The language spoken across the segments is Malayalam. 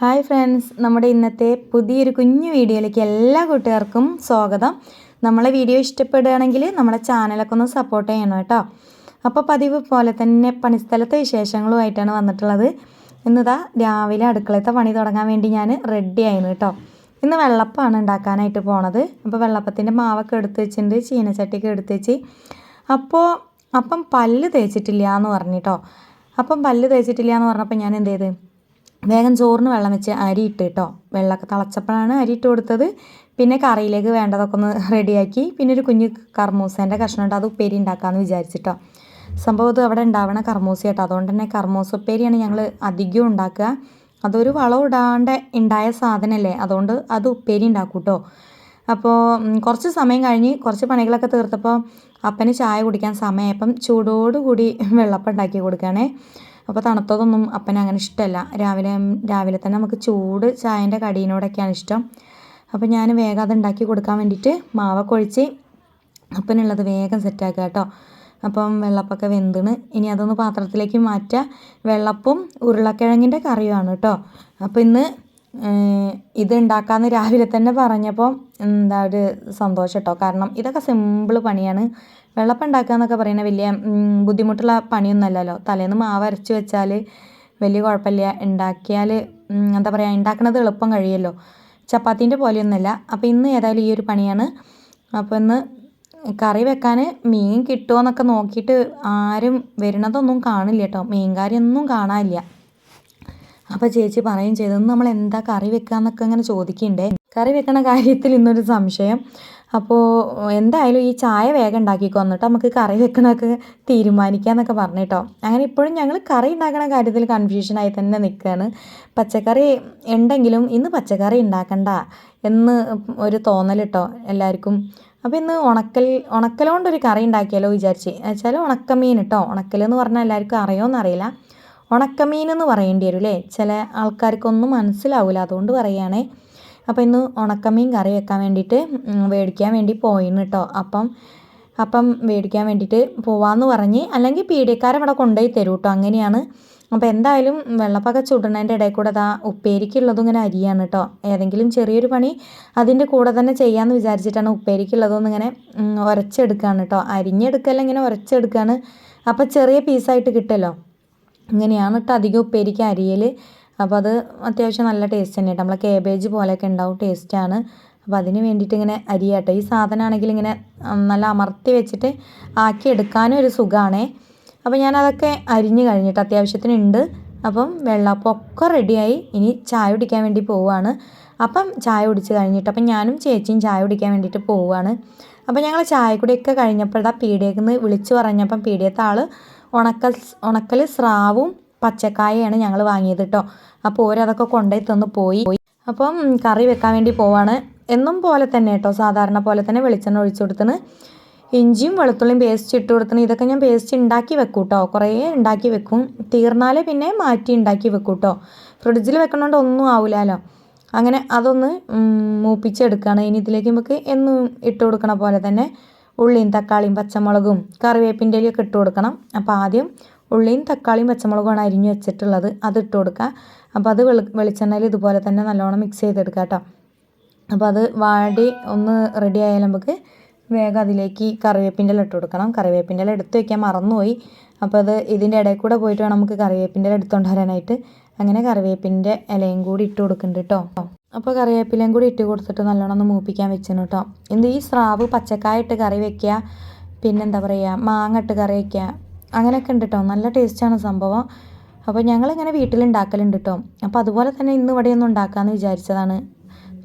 ഹായ് ഫ്രണ്ട്സ് നമ്മുടെ ഇന്നത്തെ പുതിയൊരു കുഞ്ഞു വീഡിയോയിലേക്ക് എല്ലാ കൂട്ടുകാർക്കും സ്വാഗതം. നമ്മളെ വീഡിയോ ഇഷ്ടപ്പെടുകയാണെങ്കിൽ നമ്മളെ ചാനലൊക്കെ ഒന്ന് സപ്പോർട്ട് ചെയ്യണം കേട്ടോ. അപ്പോൾ പതിവ് പോലെ തന്നെ പണിസ്ഥലത്തെ വിശേഷങ്ങളുമായിട്ടാണ് വന്നിട്ടുള്ളത്. ഇന്നിതാ രാവിലെ അടുക്കളത്തെ പണി തുടങ്ങാൻ വേണ്ടി ഞാൻ റെഡി ആയിരുന്നു കേട്ടോ. ഇന്ന് വെള്ളപ്പമാണ് ഉണ്ടാക്കാനായിട്ട് പോണത്. അപ്പോൾ വെള്ളപ്പത്തിന്റെ മാവൊക്കെ എടുത്ത് വെച്ചിട്ടുണ്ട് ചീനച്ചട്ടിയൊക്കെ എടുത്ത് വെച്ച്. അപ്പോൾ അപ്പം പല്ല് തേച്ചിട്ടില്ല എന്ന് പറഞ്ഞു കേട്ടോ. അപ്പം പല്ല് തേച്ചിട്ടില്ല എന്ന് പറഞ്ഞപ്പോൾ ഞാൻ എന്ത് ചെയ്ത്? വേഗം ചോറിന് വെള്ളം വെച്ച് അരി ഇട്ട് കേട്ടോ. വെള്ളമൊക്കെ തിളച്ചപ്പോഴാണ് അരി ഇട്ട് കൊടുത്തത്. പിന്നെ കറിയിലേക്ക് വേണ്ടതൊക്കെ ഒന്ന് റെഡിയാക്കി. പിന്നെ ഒരു കുഞ്ഞ് കർമൂസേന്റെ കഷ്ണം ഉണ്ട്. അത് ഉപ്പേരി ഉണ്ടാക്കാമെന്ന് വിചാരിച്ചിട്ടോ. സംഭവം ഇത് അവിടെ ഉണ്ടാവണ കർമൂസ കേട്ടോ. അതുകൊണ്ട് തന്നെ കർമൂസ ഉപ്പേരിയാണ് ഞങ്ങൾ അധികം ഉണ്ടാക്കുക. അതൊരു വളം ഇടാണ്ട് ഉണ്ടായ സാധനമല്ലേ. അതുകൊണ്ട് അത് ഉപ്പേരി ഉണ്ടാക്കും കേട്ടോ. അപ്പോൾ കുറച്ച് സമയം കഴിഞ്ഞ് കുറച്ച് പണികളൊക്കെ തീർത്തപ്പോൾ അപ്പന് ചായ കുടിക്കാൻ സമയമായപ്പം ചൂടോടുകൂടി വെള്ളപ്പം ഉണ്ടാക്കി കൊടുക്കുകയാണേ. അപ്പോൾ തണുത്തതൊന്നും അപ്പന് അങ്ങനെ ഇഷ്ടമല്ല രാവിലെ രാവിലെ തന്നെ നമുക്ക് ചൂട് ചായന്റെ കടീനോടൊക്കെയാണ് ഇഷ്ടം. അപ്പോൾ ഞാൻ വേഗം അത് ഉണ്ടാക്കി കൊടുക്കാൻ വേണ്ടിയിട്ട് മാവൊക്കെ ഒഴിച്ച് അപ്പനുള്ളത് വേഗം സെറ്റാക്കുക കേട്ടോ. അപ്പം വെള്ളപ്പൊക്കെ വെന്തിണ്. ഇനി അതൊന്ന് പാത്രത്തിലേക്ക് മാറ്റുക വെള്ളപ്പും ഉരുളക്കിഴങ്ങിന്റെ കറിയുമാണ് കേട്ടോ. അപ്പോൾ ഇന്ന് ഇത് ഉണ്ടാക്കാമെന്ന് രാവിലെ തന്നെ പറഞ്ഞപ്പോൾ എന്താ ഒരു സന്തോഷം കേട്ടോ. കാരണം ഇതൊക്കെ സിമ്പിൾ പണിയാണ്. വെള്ളപ്പം ഉണ്ടാക്കുക എന്നൊക്കെ പറയുന്നത് വലിയ ബുദ്ധിമുട്ടുള്ള പണിയൊന്നുമല്ലല്ലോ. തലേന്ന് മാവ് അരച്ച് വെച്ചാൽ വലിയ കുഴപ്പമില്ല. ഉണ്ടാക്കിയാൽ എന്താ പറയുക ഉണ്ടാക്കുന്നത് എളുപ്പം കഴിയുമല്ലോ ചപ്പാത്തീന്റെ പോലെയൊന്നുമല്ല. അപ്പോൾ ഇന്ന് ഏതായാലും ഈ ഒരു പണിയാണ്. അപ്പോൾ ഇന്ന് കറി വെക്കാൻ മീൻ കിട്ടുമോ എന്നൊക്കെ നോക്കിയിട്ട് ആരും വരുന്നതൊന്നും കാണില്ല കേട്ടോ. മീൻകാരിയൊന്നും കാണാനില്ല. അപ്പോൾ ചേച്ചി പറയും ചെയ്തു നമ്മൾ എന്താ കറി വെക്കുക എന്നൊക്കെ ഇങ്ങനെ ചോദിക്കണ്ടേ? കറി വെക്കണ കാര്യത്തിൽ ഇന്നൊരു സംശയം. അപ്പോൾ എന്തായാലും ഈ ചായ വേഗം ഉണ്ടാക്കിക്കോ. എന്നിട്ട് നമുക്ക് കറി വെക്കണമൊക്കെ തീരുമാനിക്കാന്നൊക്കെ പറഞ്ഞു കേട്ടോ. അങ്ങനെ ഇപ്പോഴും ഞങ്ങൾ കറി ഉണ്ടാക്കണ കാര്യത്തിൽ കൺഫ്യൂഷനായി തന്നെ നിൽക്കുകയാണ് പച്ചക്കറി ഉണ്ടെങ്കിലും ഇന്ന് പച്ചക്കറി ഉണ്ടാക്കണ്ട എന്ന് ഒരു തോന്നൽ എല്ലാവർക്കും. അപ്പോൾ ഇന്ന് ഉണക്കൽ ഉണക്കലോണ്ടൊരു കറി ഉണ്ടാക്കിയാലോ വിചാരിച്ച്. വെച്ചാൽ ഉണക്കമീൻ കേട്ടോ. ഉണക്കൽ എന്ന് പറഞ്ഞാൽ എല്ലാവർക്കും അറിയോന്നറിയില്ല ഉണക്കമീൻ എന്ന് പറയേണ്ടി വരും അല്ലേ? ചില ആൾക്കാർക്കൊന്നും മനസ്സിലാവില്ല അതുകൊണ്ട് പറയുകയാണേ. അപ്പോൾ ഇന്ന് ഉണക്കമീൻ കറി വെക്കാൻ വേണ്ടിയിട്ട് മേടിക്കാൻ വേണ്ടി പോയിന് കേട്ടോ അപ്പം അപ്പം മേടിക്കാൻ വേണ്ടിയിട്ട് പോവാമെന്ന് പറഞ്ഞ് അല്ലെങ്കിൽ പീഡിയക്കാരൻ ഇവിടെ കൊണ്ടുപോയി തരും കേട്ടോ അങ്ങനെയാണ്. അപ്പോൾ എന്തായാലും വെള്ളപ്പൊക്കെ ചുടുന്നതിന്റെ ഇടയിൽ കൂടെ അതാ ഉപ്പേരിക്കുള്ളതും ഇങ്ങനെ അരിയാണ് കേട്ടോ ഏതെങ്കിലും ചെറിയൊരു പണി അതിന്റെ കൂടെ തന്നെ ചെയ്യാമെന്ന് വിചാരിച്ചിട്ടാണ് ഉപ്പേരിക്കുള്ളതൊന്നും ഇങ്ങനെ ഉരച്ചെടുക്കുകയാണ് കേട്ടോ അരിഞ്ഞെടുക്കല്ല ഇങ്ങനെ ഉരച്ചെടുക്കുകയാണ് അപ്പോൾ ചെറിയ പീസായിട്ട് കിട്ടുമല്ലോ ഇങ്ങനെയാണ് കേട്ടോ അധികം ഉപ്പേരിക്ക് അരിയൽ അപ്പോൾ അത് അത്യാവശ്യം നല്ല ടേസ്റ്റ് തന്നെ കേട്ടോ. നമ്മളെ കേബേജ് പോലെയൊക്കെ ഉണ്ടാവും ടേസ്റ്റാണ് അപ്പോൾ അതിന് വേണ്ടിയിട്ട് ഇങ്ങനെ അരിയാട്ടോ ഈ സാധനം ആണെങ്കിൽ ഇങ്ങനെ നല്ല അമർത്തി വെച്ചിട്ട് ആക്കി എടുക്കാനും ഒരു സുഖമാണേ അപ്പോൾ ഞാനതൊക്കെ അരിഞ്ഞ് കഴിഞ്ഞിട്ട് അത്യാവശ്യത്തിന് ഉണ്ട് അപ്പം വെള്ളപ്പം ഒക്കെ റെഡിയായി ഇനി ചായ കുടിക്കാൻ വേണ്ടി പോവുകയാണ് അപ്പം ചായ കുടിച്ച് കഴിഞ്ഞിട്ട് അപ്പം ഞാനും ചേച്ചിയും ചായ കുടിക്കാൻ വേണ്ടിയിട്ട് പോവുകയാണ് അപ്പം ഞങ്ങൾ ചായ കുടിയൊക്കെ കഴിഞ്ഞപ്പോഴാ പീടിയേക്ക് നിന്ന് വിളിച്ചു പറഞ്ഞപ്പം പീടിയത്തെ ആൾ ഉണക്കൽ ഉണക്കൽ സ്രാവും പച്ചക്കായയാണ് ഞങ്ങൾ വാങ്ങിയത് കേട്ടോ അപ്പോൾ ഓരതൊക്കെ കൊണ്ടുപോയി തന്ന് പോയി. അപ്പം കറി വെക്കാൻ വേണ്ടി പോവാണ്. എന്നും പോലെ തന്നെ കേട്ടോ സാധാരണ പോലെ തന്നെ വെളിച്ചെണ്ണ ഒഴിച്ചു കൊടുത്തിന് ഇഞ്ചിയും വെളുത്തുള്ളിയും പേസ്റ്റ് ഇട്ട് കൊടുത്തിന് ഇതൊക്കെ ഞാൻ പേസ്റ്റ് ഉണ്ടാക്കി വെക്കും കേട്ടോ കുറേ ഉണ്ടാക്കി വെക്കും. തീർന്നാലേ പിന്നെ മാറ്റി ഉണ്ടാക്കി വെക്കും കേട്ടോ ഫ്രിഡ്ജിൽ വെക്കണോണ്ട് ഒന്നും ആവില്ലല്ലോ അങ്ങനെ അതൊന്ന് മൂപ്പിച്ചെടുക്കുകയാണ് ഇനി ഇതിലേക്ക് നമുക്ക് എന്നും ഇട്ട് കൊടുക്കണ പോലെ തന്നെ ഉള്ളിയും തക്കാളിയും പച്ചമുളകും കറിവേപ്പിന്റെ ഇലയൊക്കെ ഇട്ട് കൊടുക്കണം. അപ്പോൾ ആദ്യം ഉള്ളിയും തക്കാളിയും പച്ചമുളകുമാണ് അരിഞ്ഞു വെച്ചിട്ടുള്ളത്. അത് ഇട്ട് കൊടുക്കുക. അപ്പോൾ അത് വെളി വെളിച്ചെണ്ണയിൽ ഇതുപോലെ തന്നെ നല്ലോണം മിക്സ് ചെയ്തെടുക്കുക കേട്ടോ. അപ്പോൾ അത് വാടി ഒന്ന് റെഡി ആയാൽ നമുക്ക് വേഗം അതിലേക്ക് കറിവേപ്പിന്റെ ഇല ഇട്ട് കൊടുക്കണം. കറിവേപ്പിന്റെ ഇല എടുത്ത് വയ്ക്കാൻ മറന്നുപോയി. അപ്പോൾ അത് ഇതിന്റെ ഇടയിൽ കൂടെ പോയിട്ട് വേണം നമുക്ക് കറിവേപ്പിന്റെ ഇല എടുത്തുകൊണ്ട് വരാനായിട്ട് അങ്ങനെ കറിവേപ്പിന്റെ ഇലയും കൂടി ഇട്ട് കൊടുക്കുന്നുണ്ട് കേട്ടോ. അപ്പോൾ കറിവേപ്പിലയും കൂടി ഇട്ട് കൊടുത്തിട്ട് നല്ലോണം ഒന്ന് മൂപ്പിക്കാൻ വെച്ചിരുന്നു കേട്ടോ. എന്ത് ഈ സ്രാവ് പച്ചക്കായ ഇട്ട് കറി വെക്കുക. പിന്നെന്താ പറയുക? മാങ്ങ ഇട്ട് കറി വെക്കുക. അങ്ങനെയൊക്കെ ഉണ്ട് കേട്ടോ നല്ല ടേസ്റ്റാണ് സംഭവം. അപ്പോൾ ഞങ്ങളിങ്ങനെ വീട്ടിലുണ്ടാക്കലുണ്ട് കേട്ടോ അപ്പോൾ അതുപോലെ തന്നെ ഇന്ന് ഇവിടെ ഒന്ന് ഉണ്ടാക്കാമെന്ന് വിചാരിച്ചതാണ്.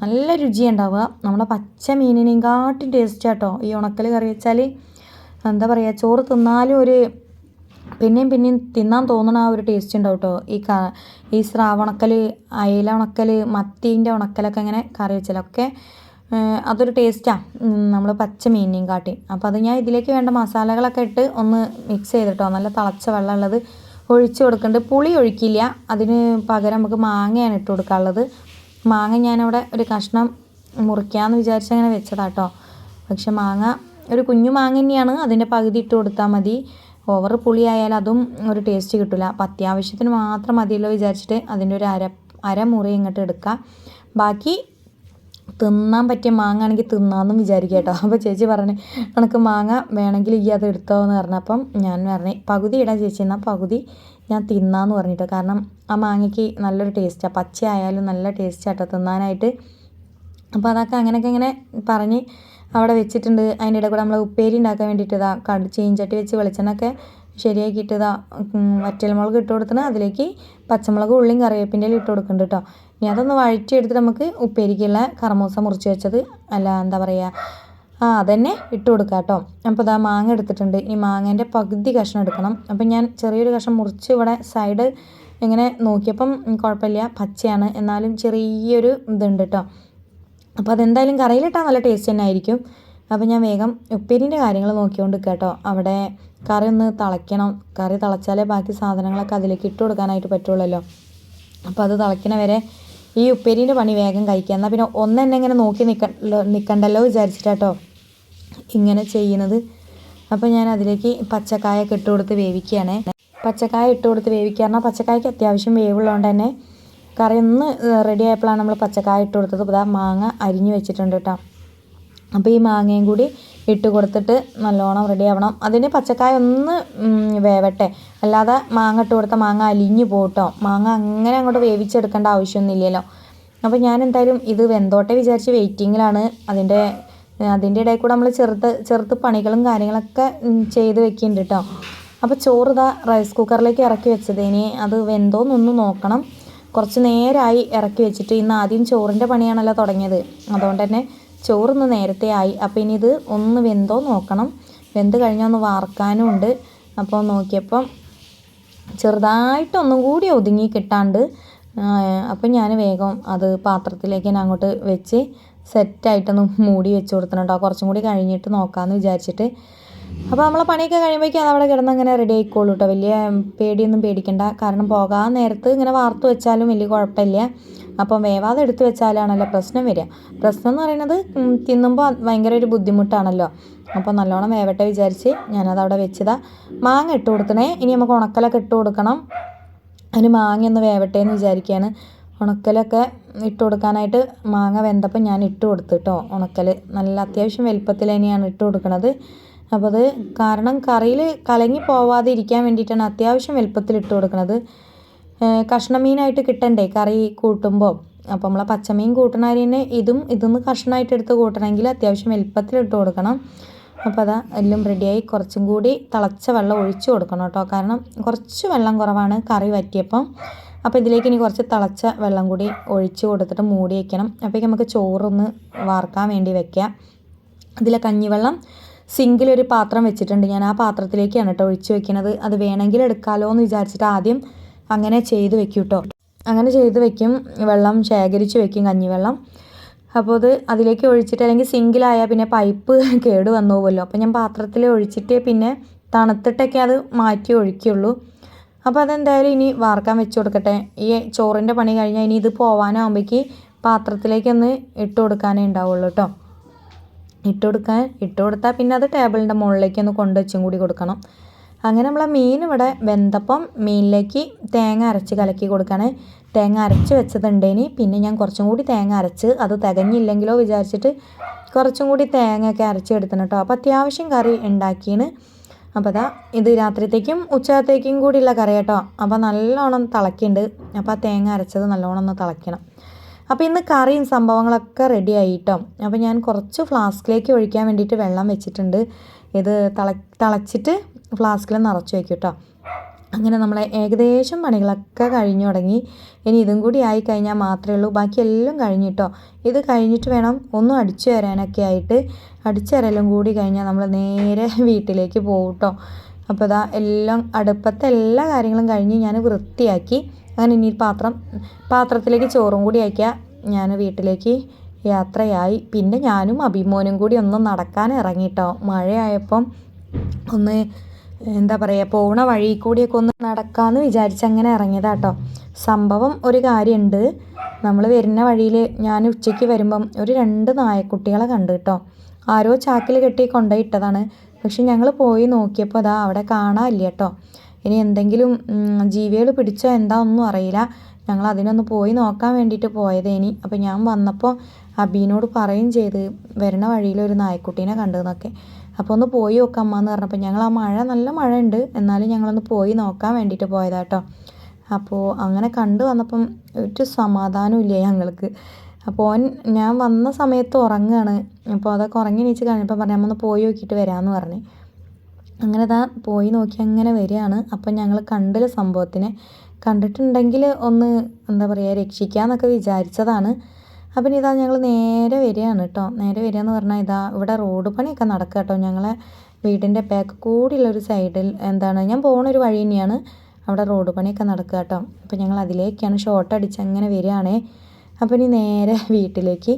നല്ല രുചിയുണ്ടാവുക നമ്മുടെ പച്ച മീനിനെയും കാട്ടി ടേസ്റ്റ് കേട്ടോ ഈ ഉണക്കൽ കറി വെച്ചാൽ എന്താ പറയുക ചോറ് തിന്നാലും ഒരു പിന്നെയും പിന്നെയും തിന്നാൻ തോന്നണ ആ ഒരു ടേസ്റ്റ് ഉണ്ടാവും കേട്ടോ ഈ ക ഈ സ്രാവ് അയല ഉണക്കൽ മത്തീന്റെ ഉണക്കലൊക്കെ ഇങ്ങനെ കറി വെച്ചാലൊക്കെ അതൊരു ടേസ്റ്റാണ് നമ്മൾ പച്ച മീനിനെയും കാട്ടി. അപ്പോൾ അത് ഞാൻ ഇതിലേക്ക് വേണ്ട മസാലകളൊക്കെ ഇട്ട് ഒന്ന് മിക്സ് ചെയ്തിട്ടോ. നല്ല തിളച്ച വെള്ളമുള്ളത് ഒഴിച്ചു കൊടുക്കുന്നുണ്ട് പുളി ഒഴിക്കില്ല. അതിന് പകരം നമുക്ക് മാങ്ങയാണ് ഇട്ട് കൊടുക്കാനുള്ളത്. മാങ്ങ ഞാനവിടെ ഒരു കഷ്ണം മുറിക്കാമെന്ന് വിചാരിച്ച് അങ്ങനെ വെച്ചതാട്ടോ. പക്ഷെ മാങ്ങ ഒരു കുഞ്ഞു മാങ്ങ തന്നെയാണ്. അതിന്റെ പകുതി ഇട്ട് കൊടുത്താൽ മതി. ഓവർ പുളിയായാൽ അതും ഒരു ടേസ്റ്റ് കിട്ടില്ല അപ്പം അത്യാവശ്യത്തിന് മാത്രം മതിയല്ലോ വിചാരിച്ചിട്ട് അതിന്റെ ഒരു അര അരമുറി ഇങ്ങോട്ട് എടുക്കുക ബാക്കി തിന്നാൻ പറ്റിയ മാങ്ങ ആണെങ്കിൽ തിന്നാമെന്നും വിചാരിക്കുക കേട്ടോ അപ്പോൾ ചേച്ചി പറഞ്ഞു നിനക്ക് മാങ്ങ വേണമെങ്കിൽ ഈ അത് എടുത്തോ എന്ന് പറഞ്ഞപ്പം ഞാൻ പറഞ്ഞു പകുതി ഇടാൻ ചേച്ചി എന്നാൽ പകുതി ഞാൻ തിന്നാന്ന് പറഞ്ഞിട്ട്. കാരണം ആ മാങ്ങയ്ക്ക് നല്ലൊരു ടേസ്റ്റാണ് പച്ച ആയാലും നല്ല ടേസ്റ്റാട്ടോ തിന്നാനായിട്ട്. അപ്പോൾ അതൊക്കെ അങ്ങനെയൊക്കെ ഇങ്ങനെ പറഞ്ഞ് അവിടെ വെച്ചിട്ടുണ്ട്. അതിന്റെ ഇടയിൽ കൂടെ നമ്മൾ ഉപ്പേരി ഉണ്ടാക്കാൻ വേണ്ടിയിട്ട് ഇതാ കട് ചീഞ്ചട്ടി വെച്ച് വെളിച്ചെണ്ണൊക്കെ ശരിയാക്കിയിട്ട് ഇതാ വറ്റൽമുളക് ഇട്ട് കൊടുത്തിട്ട് അതിലേക്ക് പച്ചമുളക് ഉള്ളിയും കറിവേപ്പിന്റെ ഇട്ട് കൊടുക്കുന്നുണ്ട് കേട്ടോ ഇനി അതൊന്ന് വഴറ്റിയെടുത്ത് നമുക്ക് ഉപ്പേരിക്കുള്ള കറമൂസ മുറിച്ച് വെച്ചത് അല്ല എന്താ പറയുക ആ അതന്നെ ഇട്ട് കൊടുക്കാം കേട്ടോ അപ്പോൾ ഇതാ മാങ്ങ എടുത്തിട്ടുണ്ട്. ഇനി മാങ്ങേന്റെ പകുതി കഷ്ണം എടുക്കണം. അപ്പോൾ ഞാൻ ചെറിയൊരു കഷ്ണം മുറിച്ച് ഇവിടെ സൈഡ് ഇങ്ങനെ നോക്കിയപ്പം കുഴപ്പമില്ല പച്ചയാണ്. എന്നാലും ചെറിയൊരു ഇതുണ്ട് കേട്ടോ അപ്പോൾ അതെന്തായാലും കറിയിലിട്ടാൽ നല്ല ടേസ്റ്റ് തന്നെ ആയിരിക്കും. അപ്പോൾ ഞാൻ വേഗം ഉപ്പേരിന്റെ കാര്യങ്ങൾ നോക്കിക്കൊണ്ട് കേട്ടോ അവിടെ കറി ഒന്ന് തിളയ്ക്കണം. കറി തിളച്ചാലേ ബാക്കി സാധനങ്ങളൊക്കെ അതിലേക്ക് ഇട്ട് കൊടുക്കാനായിട്ട് പറ്റുള്ളല്ലോ. അപ്പോൾ അത് തിളയ്ക്കണ വരെ ഈ ഉപ്പേരീന്റെ പണി വേഗം കഴിക്കുക. എന്നാൽ പിന്നെ ഒന്ന് തന്നെ ഇങ്ങനെ നോക്കി നിൽക്കണ്ടല്ലോ നിൽക്കണ്ടല്ലോ വിചാരിച്ചിട്ടാട്ടോ ഇങ്ങനെ ചെയ്യുന്നത്. അപ്പോൾ ഞാൻ അതിലേക്ക് പച്ചക്കായൊക്കെ ഇട്ട് കൊടുത്ത് വേവിക്കുകയാണ്. പച്ചക്കായ ഇട്ട് കൊടുത്ത് വേവിക്കുക പറഞ്ഞാൽ പച്ചക്കായ്ക്ക് അത്യാവശ്യം വേവുള്ളതുകൊണ്ട് തന്നെ കറി ഒന്ന് റെഡി ആയപ്പോഴാണ് നമ്മൾ പച്ചക്കായ ഇട്ട് കൊടുത്തത്. ഇതാ മാങ്ങ അരിഞ്ഞു വെച്ചിട്ടുണ്ട് കേട്ടോ. അപ്പോൾ ഈ മാങ്ങയും കൂടി ഇട്ട് കൊടുത്തിട്ട് നല്ലോണം റെഡി ആവണം. അതിന് പച്ചക്കായ ഒന്ന് വേവട്ടെ. അല്ലാതെ മാങ്ങ ഇട്ട് കൊടുത്ത മാങ്ങ അലിഞ്ഞു പോട്ടോ മാങ്ങ അങ്ങനെ അങ്ങോട്ട് വേവിച്ചെടുക്കേണ്ട ആവശ്യമൊന്നുമില്ലല്ലോ. അപ്പോൾ ഞാൻ എന്തായാലും ഇത് വെന്തോട്ടെ വിചാരിച്ച് വെയിറ്റിങ്ങിലാണ്. അതിന്റെ അതിന്റെ ഇടയിൽ കൂടെ നമ്മൾ ചെറുത്ത് ചെറുത്ത് പണികളും കാര്യങ്ങളൊക്കെ ചെയ്ത് വെക്കുന്നുണ്ട് കേട്ടോ അപ്പോൾ ചോറ് ഇതാ റൈസ് കുക്കറിലേക്ക് ഇറക്കി വെച്ചത്. ഇനി അത് വെന്തോന്നൊന്ന് നോക്കണം. കുറച്ച് നേരമായി ഇറക്കി വെച്ചിട്ട് ഇന്ന് ആദ്യം ചോറിന്റെ പണിയാണല്ലോ തുടങ്ങിയത്. അതുകൊണ്ട് തന്നെ ചോറൊന്ന് നേരത്തെ ആയി. അപ്പോൾ ഇനി ഇത് ഒന്ന് വെന്തോ നോക്കണം. വെന്ത് കഴിഞ്ഞാൽ ഒന്ന് വാർക്കാനും ഉണ്ട്. അപ്പോൾ നോക്കിയപ്പം ചെറുതായിട്ടൊന്നും കൂടി ഒതുങ്ങി കിട്ടാണ്ട് അപ്പം ഞാൻ വേഗം അത് പാത്രത്തിലേക്ക് ഞാൻ അങ്ങോട്ട് വെച്ച് സെറ്റായിട്ടൊന്ന് മൂടി വെച്ച് കൊടുത്തിട്ടുണ്ടോ. കുറച്ചും കൂടി കഴിഞ്ഞിട്ട് നോക്കാമെന്ന് വിചാരിച്ചിട്ട്. അപ്പോൾ നമ്മളെ പണിയൊക്കെ കഴിയുമ്പോഴേക്കും അത് അവിടെ കിടന്ന് അങ്ങനെ റെഡി ആയിക്കോളൂ കേട്ടോ വലിയ പേടിയൊന്നും പേടിക്കണ്ട. കാരണം പോകാൻ നേരത്ത് ഇങ്ങനെ വാർത്ത് വെച്ചാലും വലിയ കുഴപ്പമില്ല. അപ്പം വേവാതെ എടുത്തു വെച്ചാലാണല്ലോ പ്രശ്നം വരിക. പ്രശ്നം എന്ന് പറയുന്നത് തിന്നുമ്പോൾ ഭയങ്കര ഒരു ബുദ്ധിമുട്ടാണല്ലോ. അപ്പോൾ നല്ലോണം വേവട്ടെ വിചാരിച്ച് ഞാനത് അവിടെ വെച്ചതാ. മാങ്ങ ഇട്ട് കൊടുക്കണേ ഇനി നമുക്ക് ഉണക്കലൊക്കെ ഇട്ട് കൊടുക്കണം. അതിന് മാങ്ങ ഒന്ന് വേവട്ടെ എന്ന് വിചാരിക്കുകയാണ് ഉണക്കലൊക്കെ ഇട്ട് കൊടുക്കാനായിട്ട് മാങ്ങ വെന്തപ്പം ഞാൻ ഇട്ട് കൊടുത്തു കേട്ടോ ഉണക്കൽ നല്ല അത്യാവശ്യം വലുപ്പത്തിൽ തന്നെയാണ് ഇട്ട് കൊടുക്കുന്നത് അപ്പോൾ അത് കാരണം കറിയിൽ കലങ്ങി പോവാതെ ഇരിക്കാൻ വേണ്ടിയിട്ടാണ് അത്യാവശ്യം വലുപ്പത്തിൽ ഇട്ട് കൊടുക്കുന്നത് കഷ്ണമീനായിട്ട് കിട്ടണ്ടേ? കറി കൂട്ടുമ്പോൾ അപ്പോൾ നമ്മളെ പച്ചമീൻ കൂട്ടണ തന്നെ ഇതും ഇതൊന്ന് കഷ്ണമായിട്ട് എടുത്ത് കൂട്ടണമെങ്കിൽ അത്യാവശ്യം എളുപ്പത്തിലിട്ട് കൊടുക്കണം. അപ്പോൾ അതാ എല്ലാം റെഡിയായി കുറച്ചും കൂടി തിളച്ച വെള്ളം ഒഴിച്ചു കൊടുക്കണം കേട്ടോ. കാരണം കുറച്ച് വെള്ളം കുറവാണ് കറി വറ്റിയപ്പം. അപ്പോൾ ഇതിലേക്ക് ഇനി കുറച്ച് തിളച്ച വെള്ളം കൂടി ഒഴിച്ച് കൊടുത്തിട്ട് മൂടി വയ്ക്കണം അപ്പോഴേക്കും നമുക്ക് ചോറൊന്ന് വാർക്കാൻ വേണ്ടി വെക്കാം. അതിലെ കഞ്ഞിവെള്ളം സിങ്കിലൊരു പാത്രം വെച്ചിട്ടുണ്ട്. ഞാൻ ആ പാത്രത്തിലേക്കാണ് കേട്ടോ ഒഴിച്ച് വെക്കുന്നത് അത് വേണമെങ്കിൽ എടുക്കാമല്ലോ എന്ന് വിചാരിച്ചിട്ട് ആദ്യം അങ്ങനെ ചെയ്ത് വെക്കും കേട്ടോ അങ്ങനെ ചെയ്ത് വെക്കും വെള്ളം ശേഖരിച്ച് വെക്കും കഞ്ഞിവെള്ളം. അപ്പോൾ അത് അതിലേക്ക് ഒഴിച്ചിട്ട് അല്ലെങ്കിൽ സിങ്കിലായാൽ പിന്നെ പൈപ്പ് കേട് വന്നു അപ്പോൾ ഞാൻ പാത്രത്തിൽ ഒഴിച്ചിട്ട് പിന്നെ തണുത്തിട്ടൊക്കെ അത് മാറ്റി ഒഴിക്കുള്ളൂ. അപ്പോൾ അതെന്തായാലും ഇനി വാർക്കാൻ വെച്ച് കൊടുക്കട്ടെ. ഈ ചോറിന്റെ പണി കഴിഞ്ഞാൽ ഇനി ഇത് പോവാനാകുമ്പോഴേക്ക് പാത്രത്തിലേക്കൊന്ന് ഇട്ട് കൊടുക്കാനേ ഉണ്ടാവുള്ളൂ കേട്ടോ. ഇട്ട് കൊടുക്കാൻ ഇട്ട് കൊടുത്താൽ പിന്നെ അത് ടേബിളിന്റെ മുകളിലേക്ക് ഒന്ന് കൊണ്ടുവച്ചും കൂടി കൊടുക്കണം. അങ്ങനെ നമ്മളെ മീൻ ഇവിടെ വെന്തപ്പം മീനിലേക്ക് തേങ്ങ അരച്ച് കലക്കി കൊടുക്കുകയാണ് തേങ്ങ അരച്ച് വെച്ചതുണ്ടേനി. പിന്നെ ഞാൻ കുറച്ചും കൂടി തേങ്ങ അരച്ച് അത് തികഞ്ഞില്ലെങ്കിലോ വിചാരിച്ചിട്ട് കുറച്ചും കൂടി തേങ്ങയൊക്കെ അരച്ച് എടുത്തണം കേട്ടോ അപ്പോൾ അത്യാവശ്യം കറി ഉണ്ടാക്കിയാണ് അപ്പോൾ അതാ ഇത് രാത്രിത്തേക്കും ഉച്ചത്തേക്കും കൂടിയുള്ള കറി കേട്ടോ അപ്പോൾ നല്ലോണം തിളക്കിണ്ട്. അപ്പോൾ ആ തേങ്ങ അരച്ചത് നല്ലോണം ഒന്ന് തിളയ്ക്കണം അപ്പോൾ ഇന്ന് കറിയും സംഭവങ്ങളൊക്കെ റെഡി ആയിട്ടോ അപ്പോൾ ഞാൻ കുറച്ച് ഫ്ലാസ്കിലേക്ക് ഒഴിക്കാൻ വേണ്ടിയിട്ട് വെള്ളം വെച്ചിട്ടുണ്ട്. ഇത് തിള തിളച്ചിട്ട് ഫ്ലാസ്കിൽ നിറച്ച് വയ്ക്കും കേട്ടോ അങ്ങനെ നമ്മളെ ഏകദേശം പണികളൊക്കെ കഴിഞ്ഞു തുടങ്ങി. ഇനി ഇതും കൂടി ആയി കഴിഞ്ഞാൽ മാത്രമേ ഉള്ളൂ. ബാക്കി എല്ലാം കഴിഞ്ഞിട്ടോ ഇത് കഴിഞ്ഞിട്ട് വേണം ഒന്നും അടിച്ചു വരാനൊക്കെ ആയിട്ട്. അടിച്ചു കൂടി കഴിഞ്ഞാൽ നമ്മൾ നേരെ വീട്ടിലേക്ക് പോകും കേട്ടോ അപ്പോൾ ഇതാ എല്ലാം അടുപ്പത്തെ എല്ലാ കാര്യങ്ങളും കഴിഞ്ഞ് ഞാൻ വൃത്തിയാക്കി. അങ്ങനെ ഇനി പാത്രം പാത്രത്തിലേക്ക് ചോറും കൂടി ആക്കിയാൽ ഞാൻ വീട്ടിലേക്ക് യാത്രയായി. പിന്നെ ഞാനും അഭിമോനും കൂടി ഒന്ന് നടക്കാൻ ഇറങ്ങിയിട്ടോ മഴയായപ്പം ഒന്ന് എന്താ പറയുക പോണ വഴി കൂടിയൊക്കെ ഒന്ന് നടക്കാമെന്ന് വിചാരിച്ച് അങ്ങനെ ഇറങ്ങിയതാട്ടോ. സംഭവം ഒരു കാര്യമുണ്ട് നമ്മൾ വരുന്ന വഴിയിൽ ഞാൻ ഉച്ചയ്ക്ക് വരുമ്പം ഒരു രണ്ട് നായക്കുട്ടികളെ കണ്ടു കേട്ടോ ആരോ ചാക്കിൽ കെട്ടി കൊണ്ടുപോയിട്ടതാണ് പക്ഷെ ഞങ്ങൾ പോയി നോക്കിയപ്പോൾ അതാ അവിടെ കാണാനില്ല കേട്ടോ ഇനി എന്തെങ്കിലും ജീവികൾ പിടിച്ചോ എന്താ ഒന്നും അറിയില്ല. ഞങ്ങൾ അതിനൊന്ന് പോയി നോക്കാൻ വേണ്ടിയിട്ട് പോയതേനി അപ്പോൾ ഞാൻ വന്നപ്പോൾ അബീനോട് പറയും ചെയ്ത് വരുന്ന വഴിയിൽ ഒരു നായക്കുട്ടീനെ കണ്ടതെന്നൊക്കെ അപ്പോൾ ഒന്ന് പോയി നോക്കാം അമ്മ എന്ന് പറഞ്ഞപ്പോൾ ഞങ്ങൾ ആ മഴ നല്ല മഴ ഉണ്ട് എന്നാലും ഞങ്ങളൊന്ന് പോയി നോക്കാൻ വേണ്ടിയിട്ട് പോയതാട്ടോ. അപ്പോൾ അങ്ങനെ കണ്ടു വന്നപ്പം ഒരു സമാധാനമില്ല ഞങ്ങൾക്ക്. അപ്പോൾ ഓൻ ഞാൻ വന്ന സമയത്ത് ഉറങ്ങുകയാണ് അപ്പോൾ അതൊക്കെ ഉറങ്ങി എണീച്ച് കഴിഞ്ഞപ്പോൾ പറഞ്ഞു അമ്മ ഒന്ന് പോയി നോക്കിയിട്ട് വരാമെന്ന് പറഞ്ഞു. അങ്ങനെ താ പോയി നോക്കി അങ്ങനെ വരികയാണ്. അപ്പം ഞങ്ങൾ കണ്ടില്ല സംഭവത്തിനെ കണ്ടിട്ടുണ്ടെങ്കിൽ ഒന്ന് എന്താ പറയുക രക്ഷിക്കാമെന്നൊക്കെ വിചാരിച്ചതാണ്. അപ്പം ഇതാ ഞങ്ങൾ നേരെ വരികയാണ് കേട്ടോ. നേരെ വരിക എന്ന് പറഞ്ഞാൽ ഇതാ ഇവിടെ റോഡ് പണിയൊക്കെ നടക്കുക കേട്ടോ. ഞങ്ങളെ വീടിന്റെ ബാക്ക് കൂടിയുള്ളൊരു സൈഡിൽ എന്താണ് ഞാൻ ഒരു വഴി തന്നെയാണ് അവിടെ റോഡ് പണിയൊക്കെ നടക്കുക കേട്ടോ. അപ്പം ഞങ്ങൾ അതിലേക്കാണ് ഷോർട്ട് അടിച്ച് അങ്ങനെ വരികയാണേ. അപ്പോൾ ഇനി നേരെ വീട്ടിലേക്ക്.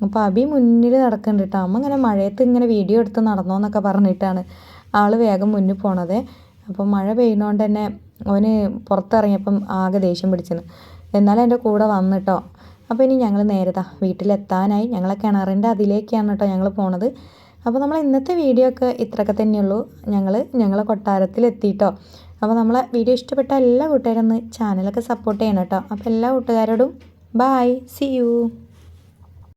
അപ്പോൾ അബി മുന്നിൽ നടക്കുന്നുണ്ട് കേട്ടോ. അമ്മ ഇങ്ങനെ മഴയത്ത് ഇങ്ങനെ വീഡിയോ എടുത്ത് നടന്നോന്നൊക്കെ പറഞ്ഞിട്ടാണ് ആൾ വേഗം മുന്നിൽ പോണത്. അപ്പോൾ മഴ പെയ്യുന്നതുകൊണ്ട് തന്നെ അവന് പുറത്തിറങ്ങിയപ്പം ആകെ ദേഷ്യം പിടിച്ചിന്. എന്നാലും എന്റെ കൂടെ വന്നിട്ടോ അപ്പോൾ ഇനി ഞങ്ങൾ നേരതാ വീട്ടിലെത്താനായി ഞങ്ങളെ കിണറിന്റെ അതിലേക്കാണ് കേട്ടോ ഞങ്ങൾ പോണത്. അപ്പോൾ നമ്മൾ ഇന്നത്തെ വീഡിയോ ഒക്കെ ഇത്രയൊക്കെ തന്നെയുള്ളൂ ഞങ്ങൾ ഞങ്ങളെ കൊട്ടാരത്തിലെത്തിയിട്ടോ അപ്പോൾ നമ്മളെ വീഡിയോ ഇഷ്ടപ്പെട്ട എല്ലാ കൂട്ടുകാരും ഒന്ന് ചാനലൊക്കെ സപ്പോർട്ട് ചെയ്യണം കേട്ടോ. അപ്പോൾ എല്ലാ കൂട്ടുകാരോടും ബായ് സി യു